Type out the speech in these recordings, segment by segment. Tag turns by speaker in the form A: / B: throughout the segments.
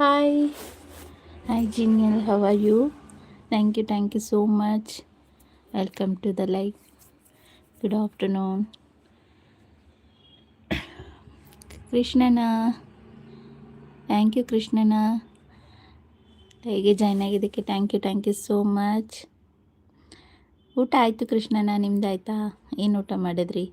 A: Hi hi ಜಿನಿಯಲ್ how are you thank you thank you so much welcome to the like good afternoon ಕೃಷ್ಣನ thank you ಕೃಷ್ಣನ ಹೇಗೆ join ಆಗಿದ್ದಕ್ಕೆ? Thank you thank you so much ಊಟ ಆಯಿತು ಕೃಷ್ಣನ ನಿಮ್ದು ಆಯಿತಾ ಏನು ಊಟ ಮಾಡಿದ್ರಿ?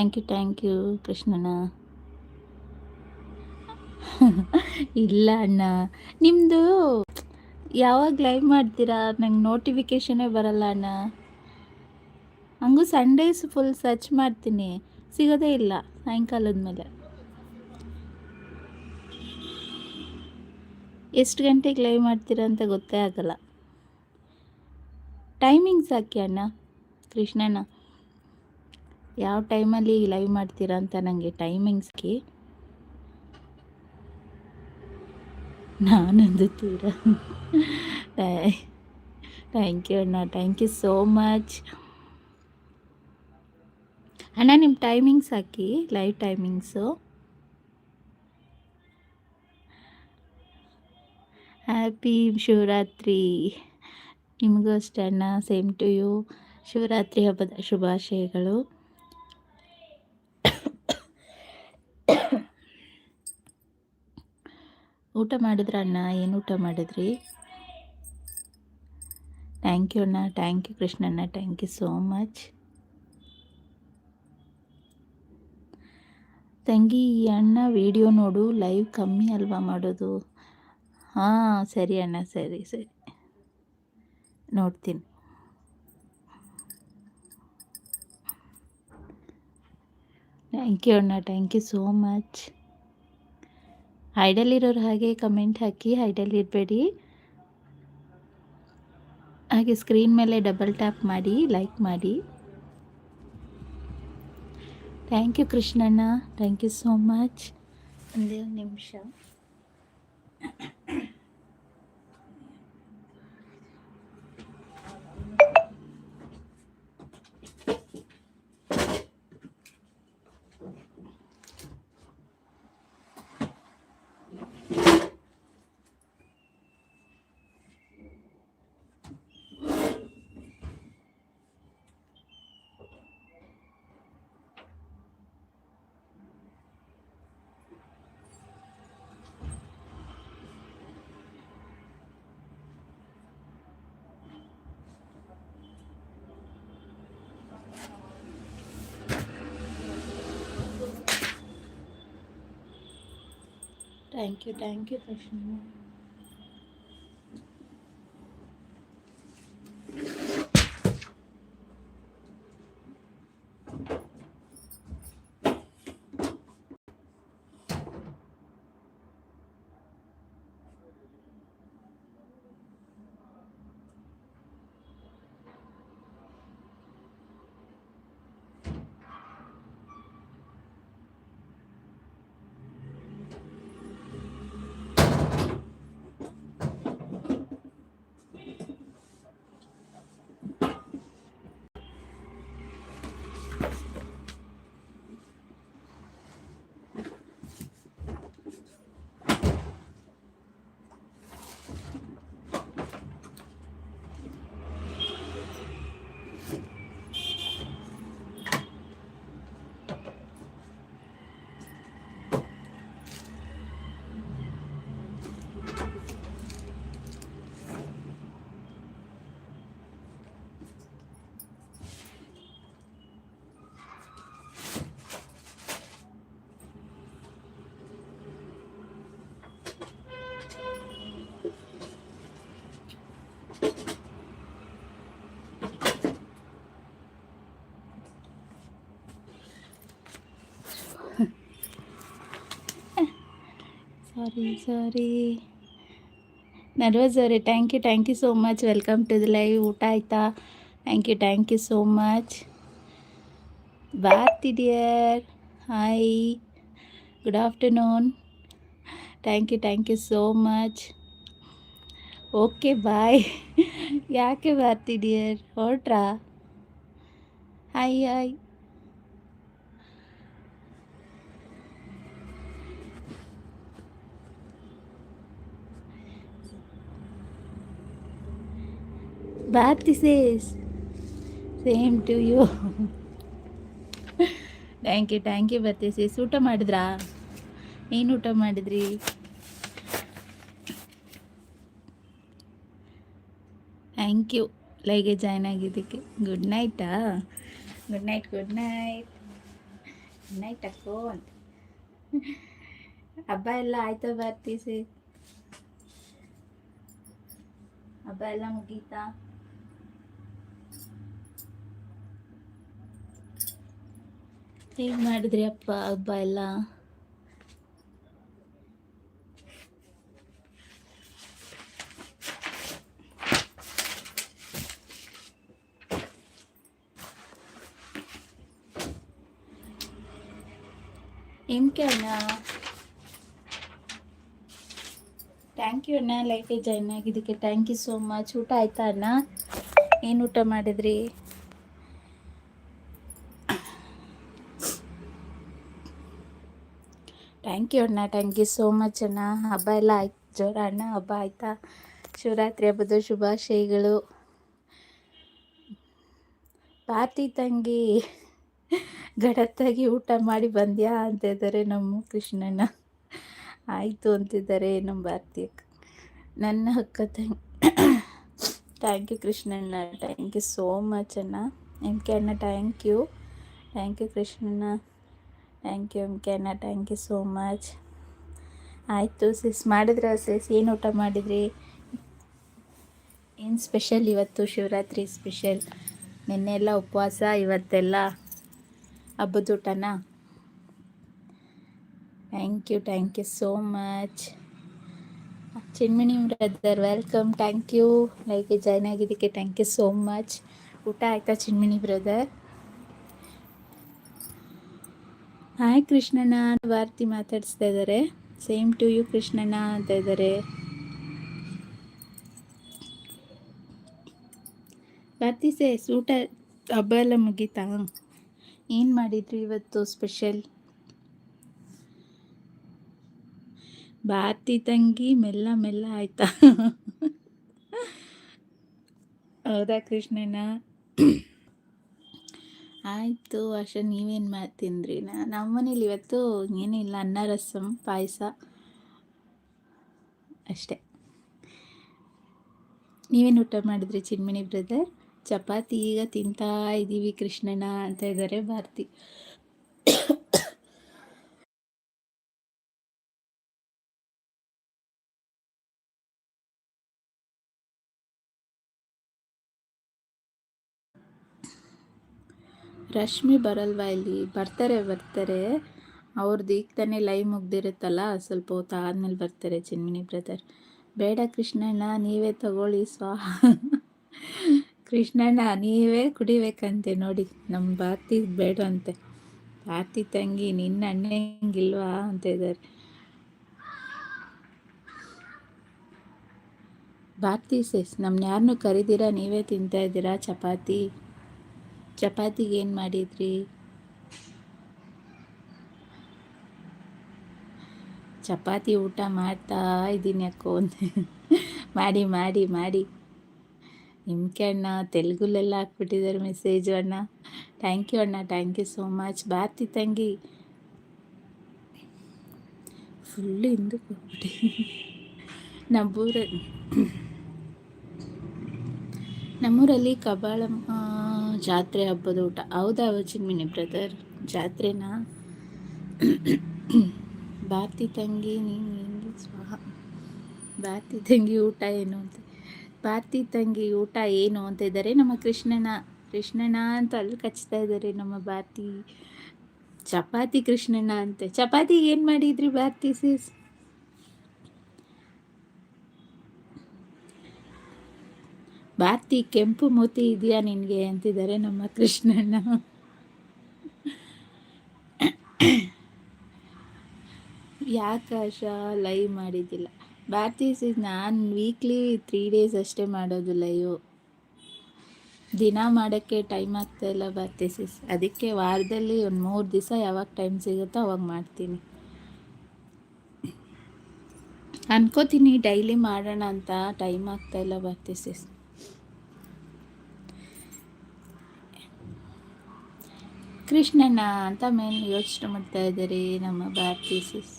A: ಥ್ಯಾಂಕ್ ಯು ಥ್ಯಾಂಕ್ ಯು ಕೃಷ್ಣನ. ಇಲ್ಲ ಅಣ್ಣ. ನಿಮ್ಮದು ಯಾವಾಗ ಲೈವ್ ಮಾಡ್ತೀರಾ? ನಂಗೆ ನೋಟಿಫಿಕೇಶನೇ ಬರಲ್ಲ ಅಣ್ಣ. ಹಂಗೂ ಸಂಡೇಸ್ ಫುಲ್ ಸರ್ಚ್ ಮಾಡ್ತೀನಿ. ಸಿಗೋದೇ ಇಲ್ಲ ಸಾಯಂಕಾಲದ ಮೇಲೆ ಎಷ್ಟು ಗಂಟೆಗೆ ಲೈವ್ ಮಾಡ್ತೀರಾ ಅಂತ ಗೊತ್ತೇ ಆಗಲ್ಲ. ಟೈಮಿಂಗ್ಸ್ ಹಾಕಿ ಅಣ್ಣ ಕೃಷ್ಣಣ್ಣ ಯಾವ ಟೈಮಲ್ಲಿ ಲೈವ್ ಮಾಡ್ತೀರಾ ಅಂತ ನನಗೆ ಟೈಮಿಂಗ್ಸ್ಗೆ ನಾನೊಂದು ತೀರ. ಥ್ಯಾಂಕ್ ಯು ಅಣ್ಣ ಥ್ಯಾಂಕ್ ಯು ಸೋ ಮಚ್ ಅಣ್ಣ ನಿಮ್ಮ ಟೈಮಿಂಗ್ಸ್ ಹಾಕಿ ಲೈವ್ ಟೈಮಿಂಗ್ಸು ಹ್ಯಾಪಿ ಶಿವರಾತ್ರಿ. ನಿಮಗೂ ಅಷ್ಟೇ ಅಣ್ಣ ಸೇಮ್ ಟು ಯು ಶಿವರಾತ್ರಿ ಹಬ್ಬದ ಶುಭಾಶಯಗಳು. ಊಟ ಮಾಡಿದ್ರ ಅಣ್ಣ? ಏನು ಊಟ ಮಾಡಿದ್ರಿ? ಥ್ಯಾಂಕ್ ಯು ಅಣ್ಣ ಥ್ಯಾಂಕ್ ಯು ಕೃಷ್ಣಣ್ಣ ಥ್ಯಾಂಕ್ ಯು ಸೋ ಮಚ್ ತಂಗಿ, ಈ ಅಣ್ಣ ವಿಡಿಯೋ ನೋಡು ಲೈವ್ ಕಮ್ಮಿ ಅಲ್ವಾ ಮಾಡೋದು? ಹಾಂ, ಸರಿ ಅಣ್ಣ, ಸರಿ ಸರಿ. ನೋಡ್ತೀನಿ. ಥ್ಯಾಂಕ್ ಯು ಅಣ್ಣ ಥ್ಯಾಂಕ್ ಯು ಸೋ ಮಚ್ ಹೈಡಲ್ಲಿರೋರು ಹಾಗೆ ಕಮೆಂಟ್ ಹಾಕಿ ಹೈಡಲ್ಲಿ ಇರಬೇಡಿ ಹಾಗೆ ಸ್ಕ್ರೀನ್ ಮೇಲೆ ಡಬಲ್ ಟ್ಯಾಪ್ ಮಾಡಿ, ಲೈಕ್ ಮಾಡಿ. Thank you Krishnanna. Thank you so much. ಒಂದೇ ನಿಮಿಷ. Thank you thank you Krishna sorry sorry nervous ಅವರೇ thank you thank you so much welcome to the live ಊಟ ಆಯಿತಾ thank you thank you so much Bharati dear hi good afternoon thank you thank you so much okay bye ಯಾಕೆ Bharati dear ಹೊರಟ್ರಾ hi hi says same to you thank you thank you ಬರ್ತೀವಿ ಸೇಸ್ ಊಟ ಮಾಡಿದ್ರಾ? ಏನು ಊಟ ಮಾಡಿದ್ರಿ? ಥ್ಯಾಂಕ್ ಯು ಲೈಗೆ ಜಾಯ್ನ್ ಆಗಿದ್ದಕ್ಕೆ. Good ನೈಟಾ good night good night good night ಅಕ್ಕೋ ಅಂತ. ಹಬ್ಬ ಎಲ್ಲ ಆಯ್ತಾ ಬರ್ತಿ ಸೇ ಹಬ್ಬ ಎಲ್ಲ ಮುಗೀತಾ? ಹೇಗೆ ಮಾಡಿದ್ರಿ ಅಪ್ಪ, ಹಬ್ಬ ಎಲ್ಲ? ಎಂಕೆ ಅಣ್ಣ ಥ್ಯಾಂಕ್ ಯು ಅಣ್ಣ ಲೈಫೇ ಜಾಯ್ನ್ ಆಗಿದ್ದಕ್ಕೆ. ಥ್ಯಾಂಕ್ ಯು ಸೋ ಮಚ್ ಊಟ ಆಯ್ತಾ ಅಣ್ಣ? ಏನು ಊಟ ಮಾಡಿದ್ರಿ? ಥ್ಯಾಂಕ್ ಯು ಅಣ್ಣ ಥ್ಯಾಂಕ್ ಯು ಸೋ ಮಚ್ ಅಣ್ಣ ಹಬ್ಬ ಎಲ್ಲ ಆಯ್ತು. ಜೋರ ಅಣ್ಣ, ಹಬ್ಬ ಆಯ್ತಾ? ಶಿವರಾತ್ರಿ ಹಬ್ಬದ ಶುಭಾಶಯಗಳು. ಪಾತಿ ತಂಗಿ, ಗಡತ್ತಾಗಿ ಊಟ ಮಾಡಿ ಬಂದ್ಯಾ ಅಂತ ಇದ್ದಾರೆ ನಮ್ಮ ಕೃಷ್ಣಣ್ಣ. ಆಯಿತು ಅಂತಿದ್ದಾರೆ ನಮ್ಮ ಭಾರತಿ ನನ್ನ ಅಕ್ಕ ತಂಗಿ. ಥ್ಯಾಂಕ್ ಯು ಕೃಷ್ಣಣ್ಣ. ಥ್ಯಾಂಕ್ ಯು ಸೋ ಮಚ್ ಅಣ್ಣ. ಎಂ ಕೆ ಅಣ್ಣ ಥ್ಯಾಂಕ್ ಯು ಥ್ಯಾಂಕ್ ಯು ಕೃಷ್ಣಣ್ಣ. ಥ್ಯಾಂಕ್ ಯು ಎಂ ಕೆ ಅಣ್ಣ ಥ್ಯಾಂಕ್ ಯು ಸೋ ಮಚ್ ಆಯಿತು ಸಿಸ್ ಮಾಡಿದ್ರ ಸಿಸ್ ಏನು ಊಟ ಮಾಡಿದ್ರಿ? ಏನು ಸ್ಪೆಷಲ್ ಇವತ್ತು? ಶಿವರಾತ್ರಿ ಸ್ಪೆಷಲ್ ನಿನ್ನೆ ಎಲ್ಲ ಉಪವಾಸ, ಇವತ್ತೆಲ್ಲ ಹಬ್ಬದ ಊಟನಾ? Thank you thank you so much Chinmini brother welcome thank you like join ಆಗಿದ್ದಕ್ಕೆ ಥ್ಯಾಂಕ್ ಯು ಸೋ ಮಚ್ ಊಟ ಆಯಿತಾ ಚಿನ್ಮಿಣಿ ಬ್ರದರ್ ಹಾಯ್ ಕೃಷ್ಣನ ಭಾರತಿ ಮಾತಾಡಿಸ್ತಾ ಇದ್ದಾರೆ ಸೇಮ್ ಟು ಯು ಕೃಷ್ಣನ ಅಂತ ಇದ್ದಾರೆ ಭಾರತಿ ಸೇಸ್ ಊಟ ಹಬ್ಬ ಎಲ್ಲ ಮುಗೀತಾ ಏನು ಮಾಡಿದ್ರಿ ಇವತ್ತು ಸ್ಪೆಷಲ್ ಭಾರತಿ ತಂಗಿ ಮೆಲ್ಲ ಮೆಲ್ಲ ಆಯ್ತಾ ಹೌದಾ ಕೃಷ್ಣಣ್ಣ ಆಯಿತು ಅಷ್ಟ ನೀವೇನು ಮಾಡಿ ತಿಂದ್ರಿ? ನಮ್ಮ ಮನೇಲಿ ಇವತ್ತು ಏನಿಲ್ಲ ಅನ್ನ, ರಸಂ, ಪಾಯಸ. ಅಷ್ಟೇ. ನೀವೇನು ಊಟ ಮಾಡಿದ್ರಿ ಚಿನ್ಮಿನಿ ಬ್ರದರ್ ಚಪಾತಿ ಈಗ ತಿಂತಾ ಇದ್ದೀವಿ ಕೃಷ್ಣಣ್ಣ ಅಂತ ಇದ್ದಾರೆ ಭಾರತಿ. ರಶ್ಮಿ ಬರಲ್ವಾ ಇಲ್ಲಿ? ಬರ್ತಾರೆ ಬರ್ತಾರೆ. ಅವ್ರದ್ದು ಈಗ ತಾನೇ ಲೈವ್ ಮುಗ್ದಿರುತ್ತಲ್ಲ, ಸ್ವಲ್ಪ ಹೊತ್ತು ಆದಮೇಲೆ ಬರ್ತಾರೆ ಚಿನ್ಮಿನಿ ಬ್ರದರ್ ಬೇಡ ಕೃಷ್ಣಣ್ಣ, ನೀವೇ ತಗೊಳ್ಳಿ ಸ್ವಾಹ. ಕೃಷ್ಣಣ್ಣ, ನೀವೇ ಕುಡಿಬೇಕಂತೆ ನೋಡಿ. ನಮ್ಮ ಭಾರತಿ ಬೇಡ ಅಂತೆ. ಭಾರತಿ ತಂಗಿ ನಿನ್ನ ಅಣ್ಣಂಗಿಲ್ವಾ ಅಂತ ಇದ್ದಾರೆ ಭಾರತಿ ಸೇಸ್ ನಮ್ಮನ್ನ ಯಾರನ್ನೂ ಕರೀದಿರಾ? ನೀವೇ ತಿಂತಾ ಇದ್ದೀರಾ? ಚಪಾತಿ? ಚಪಾತಿಗೆ ಏನು ಮಾಡಿದ್ರಿ? ಚಪಾತಿ ಊಟ ಮಾಡ್ತಾ ಇದ್ದೀನಿ ಅಕ್ಕೋ ಮಾಡಿ ಮಾಡಿ ಮಾಡಿ. ನಿಮ್ಗೆ ಅಣ್ಣ ತೆಲುಗುಲೆಲ್ಲ ಹಾಕ್ಬಿಟ್ಟಿದ್ದಾರೆ ಮೆಸೇಜ್ ಅಣ್ಣ. ಥ್ಯಾಂಕ್ ಯು ಅಣ್ಣ ಥ್ಯಾಂಕ್ ಯು ಸೋ ಮಚ್ ಬಾತಿ ತಂಗಿ. ಫುಲ್ ಹಿಂದಕ್ಕೆ ಹೋಗ್ಬಿಟ್ಟು ನಮ್ಮೂರ ನಮ್ಮೂರಲ್ಲಿ ಕಬಾಳಮ್ಮ ಜಾತ್ರೆ ಹಬ್ಬದ ಊಟ. ಹೌದಾ ಚಿನ್ಮಿನಿ ಬ್ರದರ್? ಜಾತ್ರೆನಾ? ಭಾರತಿ ತಂಗಿ, ನೀನು ಸ್ವಾಹ. ಭಾರತಿ ತಂಗಿ ಊಟ ಏನು ಅಂತ. ಭಾರತಿ ತಂಗಿ ಊಟ ಏನು ಅಂತ ಇದ್ದಾರೆ. ನಮ್ಮ ಕೃಷ್ಣನ ಕೃಷ್ಣನ ಅಂತ ಅಲ್ಲಿ ಕಚ್ತಾ ಇದ್ದಾರೆ ನಮ್ಮ ಭಾರತಿ. ಚಪಾತಿ ಕೃಷ್ಣನ ಅಂತೆ. ಚಪಾತಿಗೆ ಏನು ಮಾಡಿದ್ರಿ ಬಾತಿ ಸಿಸ್ ಭಾರತಿ ಕೆಂಪು ಮೋತಿ ಇದೆಯಾ ನಿನಗೆ ಅಂತಿದ್ದಾರೆ ನಮ್ಮ ಕೃಷ್ಣಣ್ಣ. ಯಾಕಾಶ ಲೈವ್ ಮಾಡಿದ್ದಿಲ್ಲ. ಭಾರತಿ ಸಿಸ್ ನಾನು ವೀಕ್ಲಿ ತ್ರೀ ಡೇಸ್ ಅಷ್ಟೇ ಮಾಡೋದು ಲೈವ್ ದಿನ ಮಾಡೋಕ್ಕೆ ಟೈಮ್ ಆಗ್ತಾ ಇಲ್ಲ ಬರ್ತಿ ಸಿಸ್ ಅದಕ್ಕೆ ವಾರದಲ್ಲಿ ಒಂದು ಮೂರು ದಿವಸ ಯಾವಾಗ ಟೈಮ್ ಸಿಗುತ್ತೋ ಅವಾಗ ಮಾಡ್ತೀನಿ. ಅನ್ಕೋತೀನಿ ಡೈಲಿ ಮಾಡೋಣ ಅಂತ ಟೈಮ್ ಆಗ್ತಾ ಇಲ್ಲ ಬರ್ತಿ ಸಿಸ್ ಕೃಷ್ಣಣ್ಣ ಅಂತ ಮೇನ್ ಯೋಚನೆ ಮಾಡ್ತಾ ಇದ್ದಾರೆ ನಮ್ಮ ಭಾರತಿ ಸಿಸ್.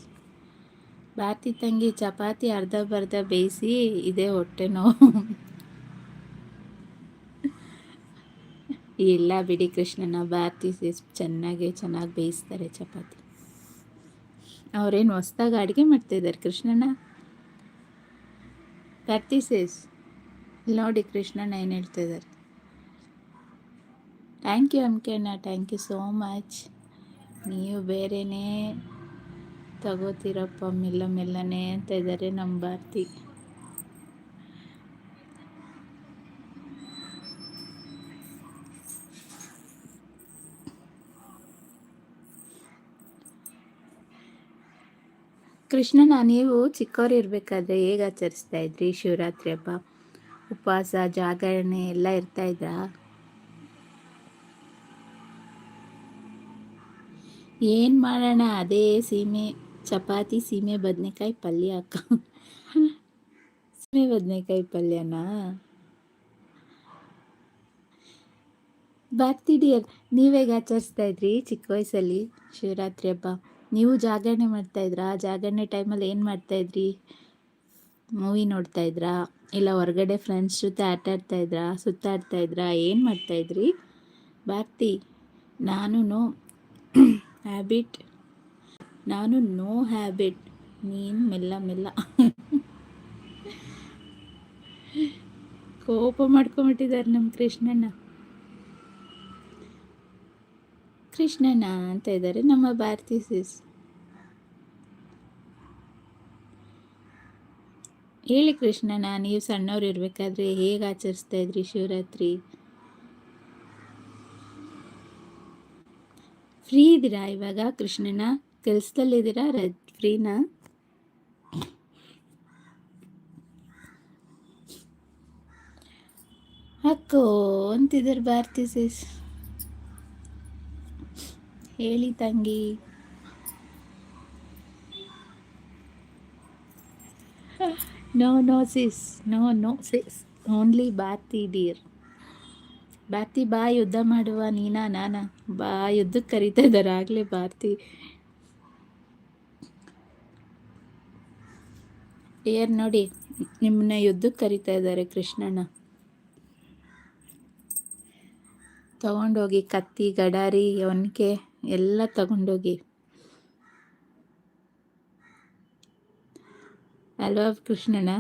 A: ಭಾರತಿ ತಂಗಿ ಚಪಾತಿ ಅರ್ಧ ಬರ್ಧ ಬೇಯಿಸಿ ಇದೇ ಹೊಟ್ಟೆ ನೋವು. ಇಲ್ಲ ಬಿಡಿ ಕೃಷ್ಣನ, ಭಾರತಿ ಚೆನ್ನಾಗಿ ಚೆನ್ನಾಗಿ ಬೇಯಿಸ್ತಾರೆ ಚಪಾತಿ. ಅವ್ರೇನು ಹೊಸ್ದಾಗಿ ಅಡುಗೆ ಮಾಡ್ತಾಯಿದ್ದಾರೆ ಕೃಷ್ಣಣ್ಣ ಭಾರತಿ ಸಿಸ್ ನೋಡಿ ಕೃಷ್ಣಣ್ಣ ಏನು ಹೇಳ್ತಾಯಿದ್ದಾರೆ ಥ್ಯಾಂಕ್ ಯು ಅಣ್ಣ ಥ್ಯಾಂಕ್ ಯು ಸೋ ಮಚ್ ನೀವು ಬೇರೆನೇ ತಗೋತೀರಪ್ಪ, ಮೆಲ್ಲ ಮೆಲ್ಲನೆ ಅಂತ ಇದ್ದಾರೆ ನಮ್ಮ ಭಾರತಿ. ಕೃಷ್ಣನ ನೀವು ಚಿಕ್ಕವರು ಇರಬೇಕಾದ್ರೆ ಹೇಗೆ ಆಚರಿಸ್ತಾ ಇದ್ರಿ? ಶಿವರಾತ್ರಿ ಹಬ್ಬ, ಉಪವಾಸ, ಜಾಗರಣೆ ಎಲ್ಲ ಇರ್ತಾ ಇದ್ರಾ? ಏನು ಮಾಡೋಣ? ಅದೇ ಸೀಮೆ. ಚಪಾತಿ, ಸೀಮೆ, ಬದನೆಕಾಯಿ ಪಲ್ಯ ಅಕ್ಕ. ಸೀಮೆ, ಬದನೆಕಾಯಿ ಪಲ್ಯನಾ? ಬರ್ತಿಡಿಯರ್ ನೀವೇಗೆ ಆಚರಿಸ್ತಾ ಇದ್ರಿ ಚಿಕ್ಕ ವಯಸ್ಸಲ್ಲಿ? ಶಿವರಾತ್ರಿ ಹಬ್ಬ. ನೀವು ಜಾಗರಣೆ ಮಾಡ್ತಾ ಮಾಡ್ತಾಯಿದ್ರಾ ಜಾಗರಣೆ ಟೈಮಲ್ಲಿ ಏನು ಮಾಡ್ತಾ ಇದ್ರಿ? ಮೂವಿ ನೋಡ್ತಾ ಇದ್ರಾ? ಇಲ್ಲ ಹೊರಗಡೆ ಫ್ರೆಂಡ್ಸ್ ಜೊತೆ ಆಟ ಆಡ್ತಾ ಇದ್ರಾ? ಸುತ್ತಾಡ್ತಾ ಇದ್ರಾ? ಏನು ಮಾಡ್ತಾ ಇದ್ರಿ? ಬರ್ತಿ ನಾನು ಹ್ಯಾಬಿಟ್. ನಾನು ನೋ ಹ್ಯಾಬಿಟ್. ನೀನು ಮೆಲ್ಲ ಮೆಲ್ಲ. ಕೋಪ ಮಾಡ್ಕೊಂಬಿಟ್ಟಿದ್ದಾರೆ ನಮ್ಮ ಕೃಷ್ಣಣ್ಣ. ಕೃಷ್ಣಣ್ಣ ಅಂತ ಇದ್ದಾರೆ ನಮ್ಮ ಭಾರತಿ ಸಿಸ್ ಹೇಳಿ ಕೃಷ್ಣಣ್ಣ, ನೀವು ಸಣ್ಣವ್ರು ಇರಬೇಕಾದ್ರೆ ಹೇಗೆ ಆಚರಿಸ್ತಾ ಇದ್ರಿ ಶಿವರಾತ್ರಿ? ಫ್ರೀ ಇದ್ದೀರಾ ಇವಾಗ ಕೃಷ್ಣನ? ಕೆಲಸದಲ್ಲಿದ್ದೀರಾ ರ ಫ್ರೀನಾ ಅಕ್ಕೋ, ಅಂತಿದ್ದಾರೆ ಭಾರತಿ ಸಿಸ್ ಹೇಳಿ ತಂಗಿ. No no sis no no sis only Bharati dear ಬಾತಿ ಬಾ ಯುದ್ಧ ಮಾಡುವ ನೀನಾ, ನಾನಾ. ಬಾ ಯುದ್ಧಕ್ಕೆ ಕರೀತಾ ಇದ್ದಾರೆ. ಆಗಲೇ ಭಾರತಿ. ಏರ್ ನೋಡಿ, ನಿಮ್ಮನ್ನ ಯುದ್ಧಕ್ಕೆ ಕರಿತಾ ಇದ್ದಾರೆ ಕೃಷ್ಣಣ್ಣ. ತಗೊಂಡೋಗಿ ಕತ್ತಿ, ಗಡಾರಿ, ಒನಕೆ ಎಲ್ಲ ತಗೊಂಡೋಗಿ. ಅಲ್ವಾ ಕೃಷ್ಣನ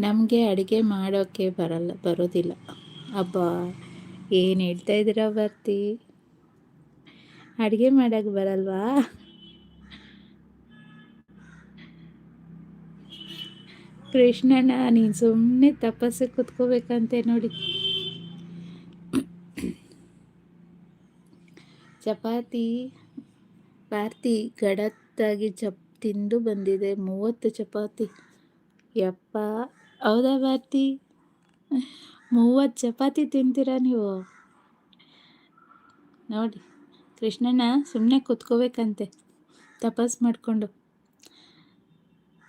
A: ನಮಗೆ ಅಡುಗೆ ಮಾಡೋಕ್ಕೆ ಬರಲ್ಲ, ಬರೋದಿಲ್ಲ. ಅಬ್ಬಾ, ಏನು ಹೇಳ್ತಾ ಇದ್ದೀರ ಬರ್ತಿ ಅಡುಗೆ ಮಾಡೋಕ್ಕೆ ಬರಲ್ವಾ? ಕೃಷ್ಣಣ್ಣ, ನೀನು ಸುಮ್ಮನೆ ತಪಸ್ಸು ಕುತ್ಕೋಬೇಕಂತೆ ನೋಡಿ. ಚಪಾತಿ, ಪಾರ್ತಿ ಗಡತ್ತಾಗಿ ಚಪ್ ತಿಂದು ಬಂದಿದೆ, ಮೂವತ್ತು ಚಪಾತಿ. ಯಪ್ಪ. ಹೌದಾ ಭಾರತಿ? ಮೂವತ್ತು ಚಪಾತಿ ತಿಂತೀರಾ ನೀವು? ನೋಡಿ, ಕೃಷ್ಣನ ಸುಮ್ಮನೆ ಕೂತ್ಕೋಬೇಕಂತೆ. ತಪಸ್ ಮಾಡಿಕೊಂಡು.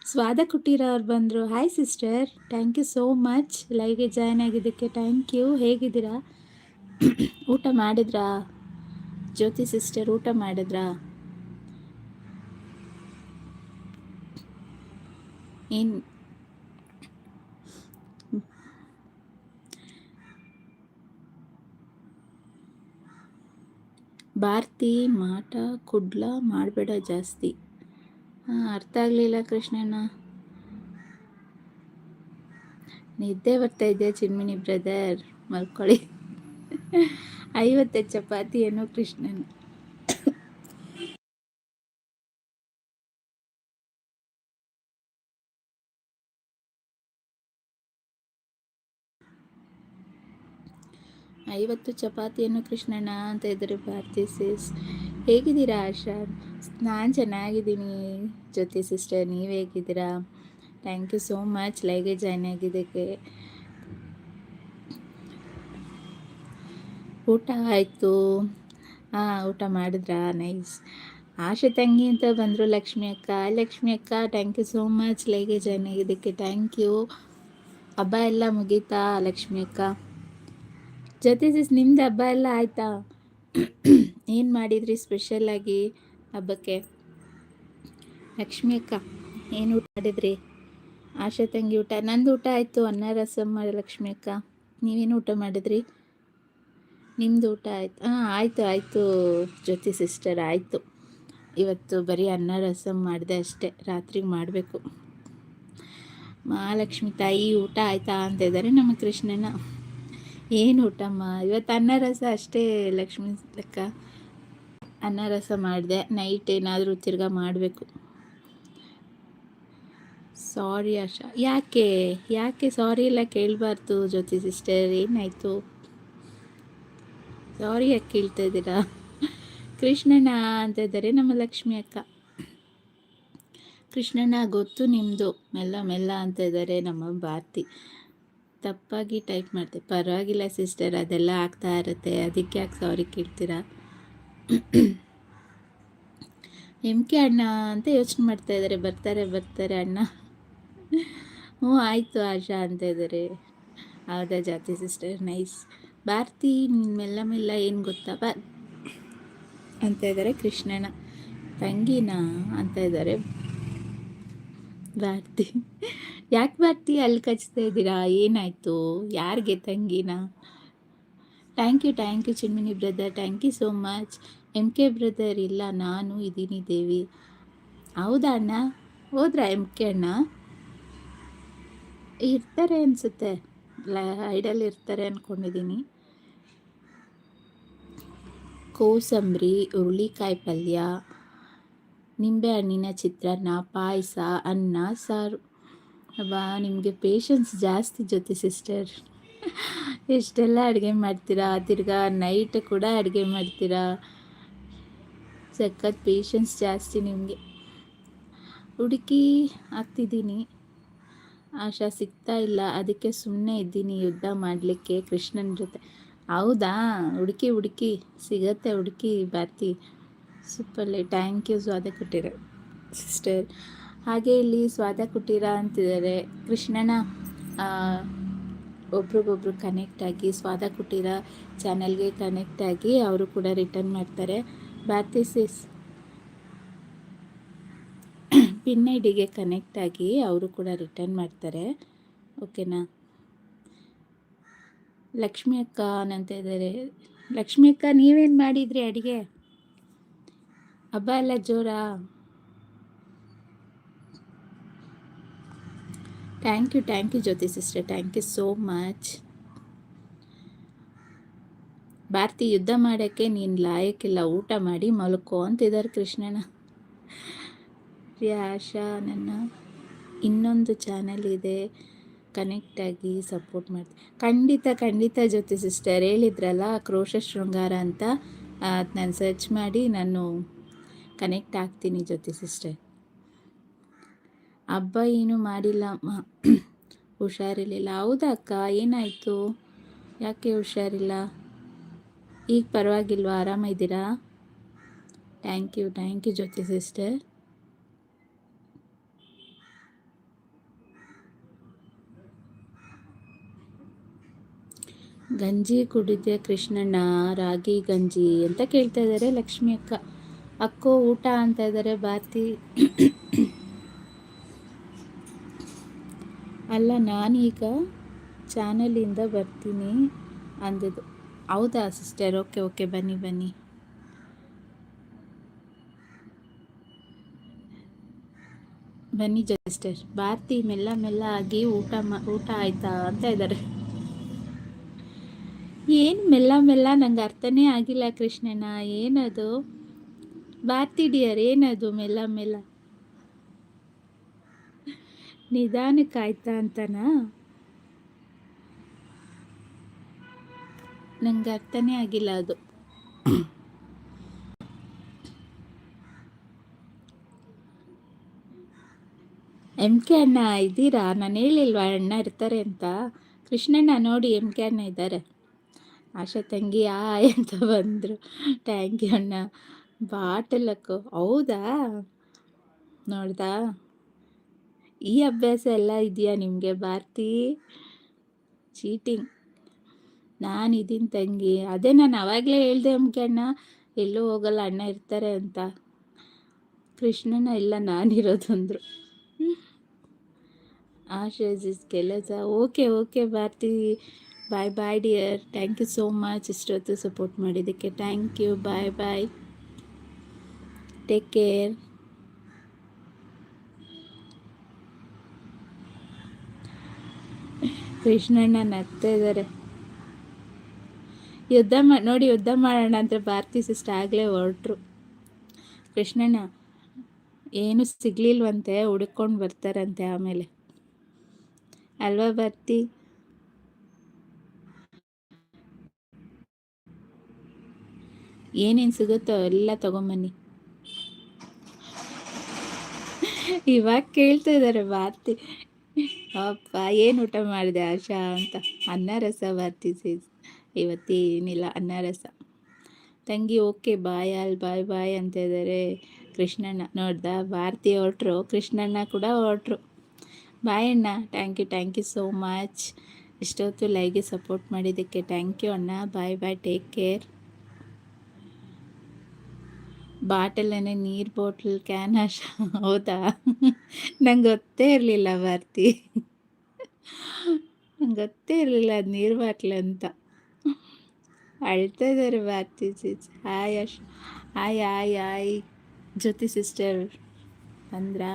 A: ಸ್ವಾದ ಕುಟೀರ ಅವ್ರು ಬಂದರು. Hi sister thank you so much ಲೈವ್ಗೆ join ಆಗಿದ್ದಕ್ಕೆ ಥ್ಯಾಂಕ್ ಯು ಹೇಗಿದ್ದೀರಾ? ಊಟ ಮಾಡಿದ್ರಾ? ಜ್ಯೋತಿ ಸಿಸ್ಟರ್ ಊಟ ಮಾಡಿದ್ರಾ? ಏನು ಭಾರತಿ ಮಾಟ ಕುಡ್ಲ ಮಾಡಬೇಡ ಜಾಸ್ತಿ. ಅರ್ಥ ಆಗಲಿಲ್ಲ ಕೃಷ್ಣಣ್ಣ. ನಿದ್ದೆ ಬರ್ತಾ ಇದೆಯಾ ಚಿನ್ಮಿನಿ ಬ್ರದರ್ ಮಲ್ಕೊಳ್ಳಿ. ಐವತ್ತು ಚಪಾತಿ ಏನೋ ಕೃಷ್ಣನ್. ಐವತ್ತು ಚಪಾತಿಯನ್ನು ಕೃಷ್ಣಣ್ಣ ಅಂತ ಇದ್ದಾರೆ ಭಾರತಿ ಸಿಸ್ ಹೇಗಿದ್ದೀರಾ ಆಶಾ? ನಾನು ಚೆನ್ನಾಗಿದ್ದೀನಿ. ಜೊತೆ ಸಿಸ್ಟರ್ ನೀವು ಹೇಗಿದ್ದೀರಾ? ಥ್ಯಾಂಕ್ ಯು ಸೋ ಮಚ್ ಲೈಗೆ ಜಾಯ್ನ್ ಆಗಿದ್ದಕ್ಕೆ. ಊಟ ಆಯಿತು. ಹಾಂ ಊಟ ಮಾಡಿದ್ರಾ? ನೈಸ್ ಆಶೆ ತಂಗಿ ಅಂತ ಬಂದರು ಲಕ್ಷ್ಮಿ ಅಕ್ಕ. ಲಕ್ಷ್ಮಿ ಅಕ್ಕ ಥ್ಯಾಂಕ್ ಯು ಸೋ ಮಚ್ ಲೈಗೆ ಜಾಯ್ನ್ ಆಗಿದ್ದಕ್ಕೆ ಥ್ಯಾಂಕ್ ಯು ಹಬ್ಬ ಎಲ್ಲ ಮುಗೀತಾ ಲಕ್ಷ್ಮಿ ಅಕ್ಕ? ಜೊತೆ ಸಿಸ್ ನಿಮ್ದು ಹಬ್ಬ ಎಲ್ಲ ಆಯಿತಾ? ಏನು ಮಾಡಿದ್ರಿ ಸ್ಪೆಷಲಾಗಿ ಹಬ್ಬಕ್ಕೆ? ಲಕ್ಷ್ಮಿ ಅಕ್ಕ, ಏನು ಊಟ ಮಾಡಿದ್ರಿ? ಆಶಾ ತಂಗಿ ಊಟ, ನಂದು ಊಟ ಆಯಿತು, ಅನ್ನ ರಸಮ್ಮ ಲಕ್ಷ್ಮಿ ಅಕ್ಕ. ನೀವೇನು ಊಟ ಮಾಡಿದ್ರಿ? ನಿಮ್ದು ಊಟ ಆಯ್ತು. ಹಾಂ, ಆಯಿತು ಆಯಿತು ಜ್ಯೋತಿ ಸಿಸ್ಟರ್ ಆಯಿತು. ಇವತ್ತು ಬರೀ ಅನ್ನ ರಸಮ್ ಮಾಡಿದೆ ಅಷ್ಟೇ, ರಾತ್ರಿಗೆ ಮಾಡಬೇಕು. ಮಹಾಲಕ್ಷ್ಮಿ ತಾಯಿ ಊಟ ಆಯ್ತಾ ಅಂತ ಇದ್ದಾರೆ ನಮ್ಮ ಕೃಷ್ಣನ. ಏನು ಊಟಮ್ಮ? ಇವತ್ತು ಅನ್ನ ರಸ ಅಷ್ಟೇ ಲಕ್ಷ್ಮಿ ಲೆಕ್ಕ ಅನ್ನ ರಸ ಮಾಡಿದೆ. ನೈಟ್ ಏನಾದರೂ ತಿರ್ಗಾ ಮಾಡಬೇಕು. ಸಾರಿ ಆಶಾ. ಯಾಕೆ? ಯಾಕೆ ಸಾರಿ ಎಲ್ಲ ಕೇಳಬಾರ್ದು ಜ್ಯೋತಿ ಸಿಸ್ಟರ್ ಏನಾಯಿತು? ಸಾರಿ ಯಾಕೆ ಕೇಳ್ತಾ ಇದ್ದೀರಾ? ಕೃಷ್ಣಣ್ಣ ಅಂತ ಇದ್ದಾರೆ ನಮ್ಮ ಲಕ್ಷ್ಮಿ ಅಕ್ಕ. ಕೃಷ್ಣಣ್ಣ, ಗೊತ್ತು ನಿಮ್ಮದು ಮೆಲ್ಲ ಮೆಲ್ಲ ಅಂತ ಇದ್ದಾರೆ ನಮ್ಮ ಭಾರತಿ. ತಪ್ಪಾಗಿ ಟೈಪ್ ಮಾಡ್ತೆ ಪರವಾಗಿಲ್ಲ ಸಿಸ್ಟರ್, ಅದೆಲ್ಲ ಆಗ್ತಾ ಇರುತ್ತೆ. ಅದಕ್ಕೆ ಯಾಕೆ ಸಾರಿ ಕೇಳ್ತೀರಾ? ಎಂ ಕೆ ಅಣ್ಣ ಅಂತ ಯೋಚನೆ ಮಾಡ್ತಾ ಇದ್ದಾರೆ ಬರ್ತಾರೆ ಬರ್ತಾರೆ ಅಣ್ಣ. ಹ್ಞೂ, ಆಯಿತು ಆಶಾ ಅಂತ ಇದ್ದಾರೆ ಹೌದಾ ಜಾತಿ ಸಿಸ್ಟರ್? ನೈಸ್. ಭಾರತಿ ಮೆಲ್ಲ ಮೆಲ್ಲ ಏನು ಗೊತ್ತಾ? ಬಾ ಅಂತ ಇದ್ದಾರೆ ಕೃಷ್ಣನ ತಂಗಿನ ಅಂತ ಇದ್ದಾರೆ ಭಾರತಿ. ಯಾಕೆ ಬರ್ತಿ ಅಲ್ಲಿ ಕಚ್ತಾ ಇದ್ದೀರಾ? ಏನಾಯಿತು? ಯಾರಿಗೆ ತಂಗಿನ? Thank you thank you Chinmini brother thank you so much M K brother ಇಲ್ಲ, ನಾನು ಇದ್ದೀನಿ ದೇವಿ ಹೌದಾ ಅಣ್ಣ? ಹೋದ್ರಾ ಎಂ ಕೆ ಅಣ್ಣ? ಇರ್ತಾರೆ ಅನಿಸುತ್ತೆ. ಐಡಲ್ ಇರ್ತಾರೆ ಅಂದ್ಕೊಂಡಿದ್ದೀನಿ ಕೋಸಂಬರಿ, ಹುರುಳಿಕಾಯಿ ಪಲ್ಯ, ನಿಂಬೆ ಹಣ್ಣಿನ ಚಿತ್ರಾನ್ನ, ಪಾಯಸ, ಅನ್ನ, ಸಾರು. ಅಬ್ಬಾ, ನಿಮಗೆ ಪೇಷನ್ಸ್ ಜಾಸ್ತಿ ಜೊತೆ ಸಿಸ್ಟರ್ ಎಷ್ಟೆಲ್ಲ ಅಡುಗೆ ಮಾಡ್ತೀರಾ? ತಿರ್ಗಾ ನೈಟ್ ಕೂಡ ಅಡುಗೆ ಮಾಡ್ತೀರಾ? ಸಖತ್ ಪೇಷನ್ಸ್ ಜಾಸ್ತಿ ನಿಮಗೆ. ಹುಡುಕಿ ಆಗ್ತಿದ್ದೀನಿ. ಆಶಾ ಸಿಗ್ತಾ ಇಲ್ಲ. ಅದಕ್ಕೆ ಸುಮ್ಮನೆ ಇದ್ದೀನಿ ಯುದ್ಧ ಮಾಡಲಿಕ್ಕೆ ಕೃಷ್ಣನ ಜೊತೆ. ಹೌದಾ? ಹುಡುಕಿ ಹುಡುಕಿ. ಸಿಗತ್ತೆ, ಹುಡುಕಿ ಬಾತಿ ಸೂಪರ್ಲಿ. ಥ್ಯಾಂಕ್ ಯು ಸ್ವಾದ ಕೊಟ್ಟಿರೋ ಸಿಸ್ಟರ್ ಹಾಗೆ ಇಲ್ಲಿ ಸ್ವಾದ ಕುಟೀರ ಅಂತಿದ್ದಾರೆ. ಕೃಷ್ಣನ ಒಬ್ರಿಗೊಬ್ರು ಕನೆಕ್ಟ್ ಆಗಿ ಸ್ವಾದ ಕುಟೀರ ಚಾನಲ್ಗೆ ಕನೆಕ್ಟ್ ಆಗಿ ಅವರು ಕೂಡ ರಿಟರ್ನ್ ಮಾಡ್ತಾರೆ. ಬ್ಯಾಥಿಸಿಸ್ ಸಿಸ್ ಪಿನ್ ಐ ಡಿಗೆ ಕನೆಕ್ಟ್ ಆಗಿ ಅವರು ಕೂಡ ರಿಟರ್ನ್ ಮಾಡ್ತಾರೆ. ಓಕೆನಾ ಲಕ್ಷ್ಮಿ ಅಕ್ಕ ಅಂತ ಇದ್ದಾರೆ. ಲಕ್ಷ್ಮಿ ಅಕ್ಕ, ನೀವೇನು ಮಾಡಿದ್ರಿ ಅಡುಗೆ? ಹಬ್ಬ ಎಲ್ಲ ಜೋರಾ? Thank you thank you Jyoti sister thank you so much Bharati, ಯುದ್ಧ ಮಾಡೋಕ್ಕೆ ನೀನು ಲಾಯಕ್ಕಿಲ್ಲ. ಊಟ ಮಾಡಿ ಮಲ್ಕೋ ಅಂತಿದ್ದಾರೆ ಕೃಷ್ಣನ. ಆಶಾ ನನ್ನ ಇನ್ನೊಂದು ಚಾನಲ್ ಇದೆ. ಕನೆಕ್ಟಾಗಿ ಸಪೋರ್ಟ್ ಮಾಡ್ತೀನಿ ಖಂಡಿತ ಖಂಡಿತ ಜ್ಯೋತಿ ಸಿಸ್ಟರ್ ಹೇಳಿದ್ರಲ್ಲ, ಕ್ರೋಶ ಶೃಂಗಾರ ಅಂತ. ನಾನು ಸರ್ಚ್ ಮಾಡಿ ನಾನು ಕನೆಕ್ಟ್ ಆಗ್ತೀನಿ ಜೊತೆ ಸಿಸ್ಟರ್ ಹಬ್ಬ ಏನು ಮಾಡಿಲ್ಲ. ಅಮ್ಮ ಹುಷಾರಿರಲಿಲ್ಲ. ಹೌದಾ ಅಕ್ಕ, ಏನಾಯಿತು? ಯಾಕೆ ಹುಷಾರಿಲ್ಲ? ಈಗ ಪರವಾಗಿಲ್ವಾ? ಆರಾಮಿದ್ದೀರಾ thank you thank you Jyoti sister ಗಂಜಿ ಕುಡಿದೆ ಕೃಷ್ಣಣ್ಣ? ರಾಗಿ ಗಂಜಿ ಅಂತ ಕೇಳ್ತಾ ಇದ್ದಾರೆ ಲಕ್ಷ್ಮಿ ಅಕ್ಕ. ಅಕ್ಕೋ, ಊಟ ಅಂತ ಇದ್ದಾರೆ ಭಾರತಿ. ಅಲ್ಲ, ನಾನೀಗ ಚಾನಲಿಂದ ಬರ್ತೀನಿ ಅಂದದ್ದು. ಹೌದಾ, ಸಿಸ್ಟರ್? ಓಕೆ ಓಕೆ, ಬನ್ನಿ ಬನ್ನಿ. ಬನ್ನಿ ಸಿಸ್ಟರ್. ಭಾರತಿ ಮೆಲ್ಲ ಮೆಲ್ಲ ಆಗಿ ಊಟ ಮಾ, ಊಟ ಆಯ್ತಾ ಅಂತ ಇದ್ದಾರೆ. ಏನು ಮೆಲ್ಲ ಮೆಲ್ಲ? ನಂಗೆ ಅರ್ಥನೇ ಆಗಿಲ್ಲ ಕೃಷ್ಣನ ಏನದು? ಭಾರತಿ ಡಿಯರ್ ಏನದು ಮೆಲ್ಲ ಮೆಲ್ಲ? ನಿಧಾನಕ್ಕೆ ಆಯ್ತಾ ಅಂತನಾ? ನಂಗೆ ಅರ್ಥನೇ ಆಗಿಲ್ಲ ಅದು. ಎಂ ಕೆ ಅಣ್ಣ ಇದ್ದೀರಾ? ನಾನು ಹೇಳಿಲ್ವಾ ಅಣ್ಣ ಇರ್ತಾರೆ ಅಂತ? ಕೃಷ್ಣಣ್ಣ ನೋಡಿ ಎಂ ಕೆ ಅಣ್ಣ ಇದ್ದಾರೆ. ಆಶಾ ತಂಗಿ ಆಯ್ ಅಂತ ಬಂದರು. ಥ್ಯಾಂಕ್ ಯು ಅಣ್ಣ. ಬಾಟಲಕ್ಕು. ಹೌದಾ? ನೋಡ್ದಾ? ಈ ಅಭ್ಯಾಸ ಎಲ್ಲ ಇದೆಯಾ ನಿಮಗೆ ಭಾರತಿ? ಚೀಟಿಂಗ್. ನಾನು ಇದೀನಿ ತಂಗಿ. ಅದೇ ನಾನು ಅವಾಗಲೇ ಹೇಳ್ದೆ ಅಮ್ಮಕ್ಕೆ ಅಣ್ಣ, ಎಲ್ಲೂ ಹೋಗಲ್ಲ, ಅಣ್ಣ ಇರ್ತಾರೆ ಅಂತ. ಕೃಷ್ಣನ ಇಲ್ಲ ನಾನಿರೋದು ಅಂದರು. ಇಸ್ ಕೆಲಸ okay okay Bharati. Bye bye dear thank you so much ಇಷ್ಟೊತ್ತು ಸಪೋರ್ಟ್ ಮಾಡಿದ್ದಕ್ಕೆ. Thank you bye bye take care Krishnanna ನಗ್ತಾ ಇದ್ದಾರೆ. ಯುದ್ಧ ಮಾ, ನೋಡಿ ಯುದ್ಧ ಮಾಡೋಣ ಅಂತ ಭಾರತಿ ಸಿಸ್ಟ್ ಆಗಲೇ ಹೊರಟ್ರು. ಕೃಷ್ಣಣ್ಣ, ಏನು ಸಿಗ್ಲಿಲ್ವಂತೆ ಹುಡುಕೊಂಡು ಬರ್ತಾರಂತೆ ಆಮೇಲೆ. ಅಲ್ವಾ ಭಾರತಿ? ಏನೇನು ಸಿಗುತ್ತೋ ಎಲ್ಲ ತಗೊಂಬನ್ನಿ. ಇವಾಗ ಕೇಳ್ತಾ ಇದ್ದಾರೆ ಭಾರತಿ. ಅಪ್ಪ, ಏನು ಊಟ ಮಾಡಿದೆ ಆಶಾ ಅಂತ? ಅನ್ನ ರಸ ಬರ್ತಿಸಿ ಇವತ್ತೇನಿಲ್ಲ, ಅನ್ನ ರಸ. ತಂಗಿ, ಓಕೆ, ಬಾಯ್ ಅಲ್ ಬಾಯ್ ಬಾಯ್ ಅಂತ ಇದ್ದಾರೆ ಕೃಷ್ಣಣ್ಣ, ನೋಡ್ದ? ಭಾರತಿ ಹೊರಟ್ರು. ಕೃಷ್ಣಣ್ಣ ಕೂಡ ಹೊರಟ್ರು. ಬಾಯ್ ಅಣ್ಣ. Thank you thank you so much ಇಷ್ಟೊತ್ತು ಲೈಗೆ ಸಪೋರ್ಟ್ ಮಾಡಿದ್ದಕ್ಕೆ ಥ್ಯಾಂಕ್ ಯು ಅಣ್ಣ. ಬಾಯ್ ಬಾಯ್ ಟೇಕ್ ಕೇರ್ ಬಾಟಲನ್ನೇ ನೀರು ಬಾಟ್ಲ್ ಕ್ಯಾನ್ ಅಶ ಹೌದಾ? ನಂಗೆ ಗೊತ್ತೇ ಇರಲಿಲ್ಲ ಭಾರತಿ. ನಂಗೆ ಗೊತ್ತೇ ಇರಲಿಲ್ಲ ಅದು ನೀರು ಬಾಟ್ಲ್ ಅಂತ. ಅಳ್ತಾ ಇದ್ದಾರೆ ಭಾರತಿ ಚೀಚ್ hi ಅಶ್ hi hi hi Jyoti sister ಅಂದ್ರಾ?